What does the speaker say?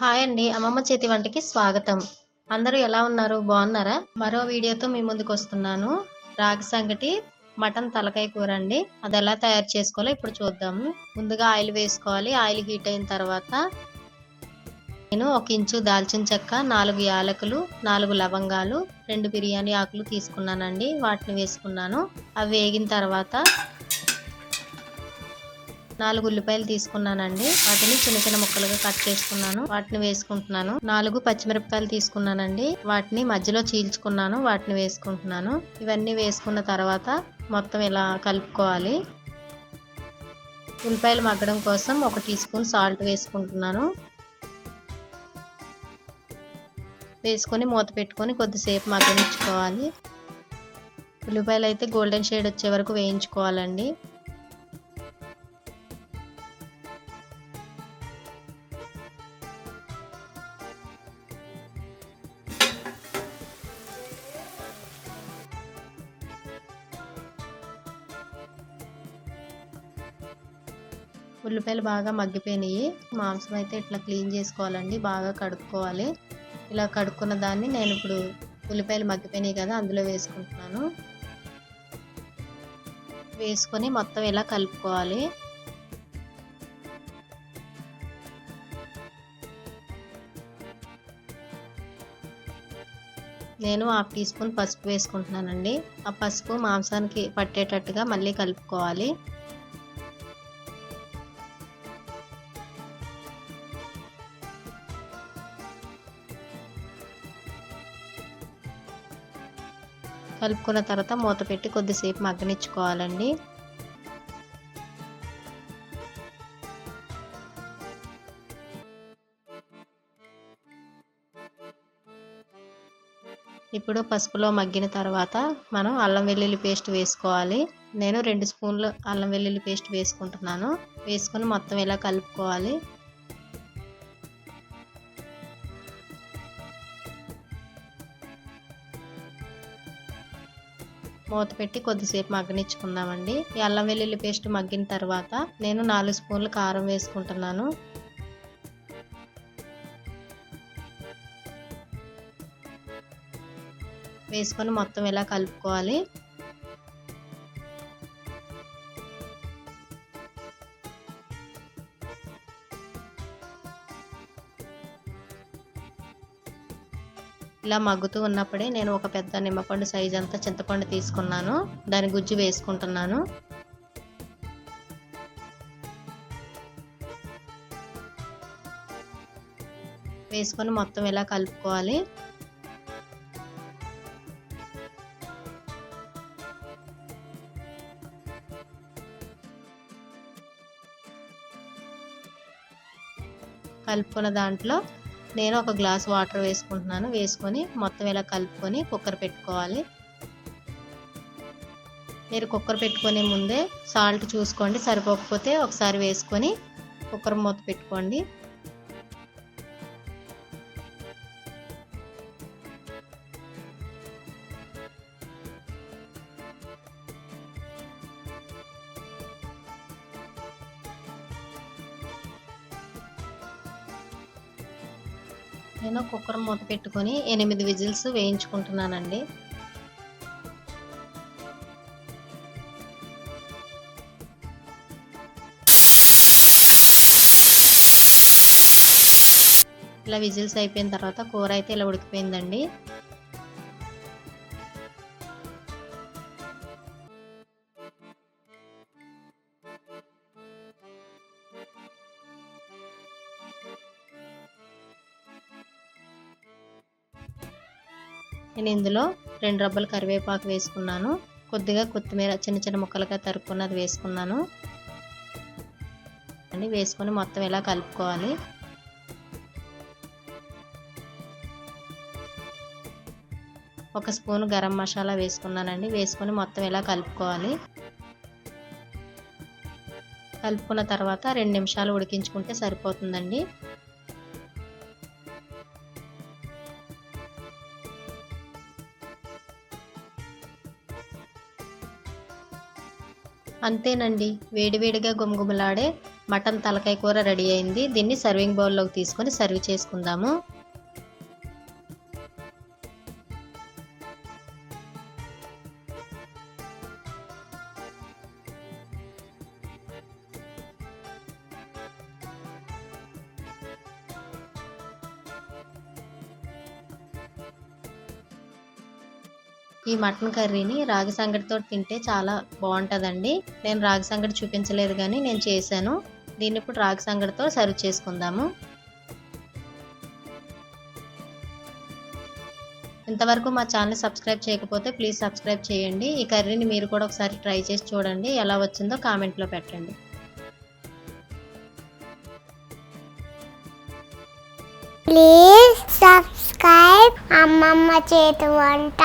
Hi అండి. అమ్మమ్మ చేతి వంటకి స్వాగతం. అందరూ ఎలా ఉన్నారు? బాగున్నారా? మరో వీడియోతో మీ ముందుకు వస్తున్నాను. రాగి సంగటి మటన్ తలకాయ కూర అండి. అది ఎలా తయారు చేసుకోవాలో ఇప్పుడు చూద్దాము ముందుగా ఆయిల్ వేసుకోవాలి. ఆయిల్ హీట్ అయిన తర్వాత నేను ఒక ఇంచు దాల్చిన చెక్క నాలుగు యాలకులు నాలుగు లవంగాలు రెండు బిర్యానీ ఆకులు తీసుకున్నానండి. వాటిని వేసుకున్నాను. అవి వేగిన తర్వాత నాలుగు ఉల్లిపాయలు తీసుకున్నానండి. వాటిని చిన్న చిన్న ముక్కలుగా కట్ చేసుకున్నాను. వాటిని వేసుకుంటున్నాను. నాలుగు పచ్చిమిరపకాయలు తీసుకున్నానండి. వాటిని మధ్యలో చీల్చుకున్నాను. వాటిని వేసుకుంటున్నాను. ఇవన్నీ వేసుకున్న తర్వాత మొత్తం ఇలా కలుపుకోవాలి. ఉల్లిపాయలు మగ్గడం కోసం ఒక టీ స్పూన్ సాల్ట్ వేసుకుంటున్నాను. వేసుకొని మూత పెట్టుకొని కొద్దిసేపు మగ్గనిచ్చుకోవాలి. ఉల్లిపాయలు అయితే గోల్డెన్ షేడ్ వచ్చే వరకు వేయించుకోవాలండి. ఉల్లిపాయలు బాగా మగ్గిపోయినాయి. మాంసం అయితే ఇట్లా క్లీన్ చేసుకోవాలండి. బాగా కడుక్కోవాలి. ఇలా కడుక్కున్న దాన్ని నేను ఇప్పుడు ఉల్లిపాయలు మగ్గిపోయినాయి కదా అందులో వేసుకుంటున్నాను. వేసుకొని మొత్తం ఇలా కలుపుకోవాలి. నేను హాఫ్ టీ స్పూన్ పసుపు వేసుకుంటున్నానండి. ఆ పసుపు మాంసానికి పట్టేటట్టుగా మళ్ళీ కలుపుకోవాలి. కలుపుకున్న తర్వాత మూత పెట్టి కొద్దిసేపు మగ్గనిచ్చుకోవాలండి. ఇప్పుడు పసుపులో మగ్గిన తర్వాత మనం అల్లం వెల్లుల్లి పేస్ట్ వేసుకోవాలి. నేను రెండు స్పూన్లు అల్లం వెల్లుల్లి పేస్ట్ వేసుకుంటున్నాను. వేసుకొని మొత్తం ఇలా కలుపుకోవాలి. మూత పెట్టి కొద్దిసేపు మగ్గనిచ్చుకుందామండి. ఈ అల్లం వెల్లుల్లి పేస్ట్ మగ్గిన తర్వాత నేను నాలుగు స్పూన్లు కారం వేసుకుంటున్నాను. వేసుకొని మొత్తం ఇలా కలుపుకోవాలి? ఇలా మగ్గుతూ ఉన్నప్పుడే నేను ఒక పెద్ద నిమ్మపండు సైజ్ అంతా చింతపండు తీసుకున్నాను. దాని గుజ్జు వేసుకుంటున్నాను. వేసుకొని మొత్తం ఇలా కలుపుకోవాలి. కలుపుకున్న దాంట్లో నేను ఒక గ్లాస్ వాటర్ వేసుకుంటున్నాను. వేసుకొని మొత్తం ఇలా కలుపుకొని కుక్కర్ పెట్టుకోవాలి. మీరు కుక్కర్ పెట్టుకునే ముందే సాల్ట్ చూసుకోండి. సరిపోకపోతే ఒకసారి వేసుకొని కుక్కర్ మూత పెట్టుకోండి. నేను కుక్కర్ మూత పెట్టుకొని ఎనిమిది విజిల్స్ వేయించుకుంటున్నానండి. ఇలా విజిల్స్ అయిపోయిన తర్వాత కూర అయితే ఇలా ఉడికిపోయిందండి. నేను ఇందులో రెండు రబ్బలు కరివేపాకు వేసుకున్నాను. కొద్దిగా కొత్తిమీర చిన్న చిన్న ముక్కలుగా తరుక్కున్నది వేసుకున్నాను. అండి వేసుకొని మొత్తం ఇలా కలుపుకోవాలి. ఒక స్పూన్ గరం మసాలా వేసుకున్నానండి. వేసుకొని మొత్తం ఇలా కలుపుకోవాలి. కలుపుకున్న తర్వాత రెండు నిమిషాలు ఉడికించుకుంటే సరిపోతుందండి. అంతేనండి. వేడివేడిగా గుమగుమలాడే మటన్ తలకాయ కూర రెడీ అయింది. దీన్ని సర్వింగ్ బౌల్లోకి తీసుకొని సర్వ్ చేసుకుందాము. ఈ మటన్ కర్రీని రాగి సంగటితో తింటే చాలా బాగుంటుందండి. నేను రాగి సంగటి చూపించలేదు కానీ నేను చేశాను. దీన్ని ఇప్పుడు రాగి సంగటితో సర్వ్ చేసుకుందాము. ఇంతవరకు మా ఛానల్ సబ్స్క్రైబ్ చేయకపోతే ప్లీజ్ సబ్స్క్రైబ్ చేయండి. ఈ కర్రీని మీరు కూడా ఒకసారి ట్రై చేసి చూడండి. ఎలా వచ్చిందో కామెంట్లో పెట్టండి. ప్లీజ్ సబ్స్క్రైబ్ అమ్మమ్మ చేతి వంట.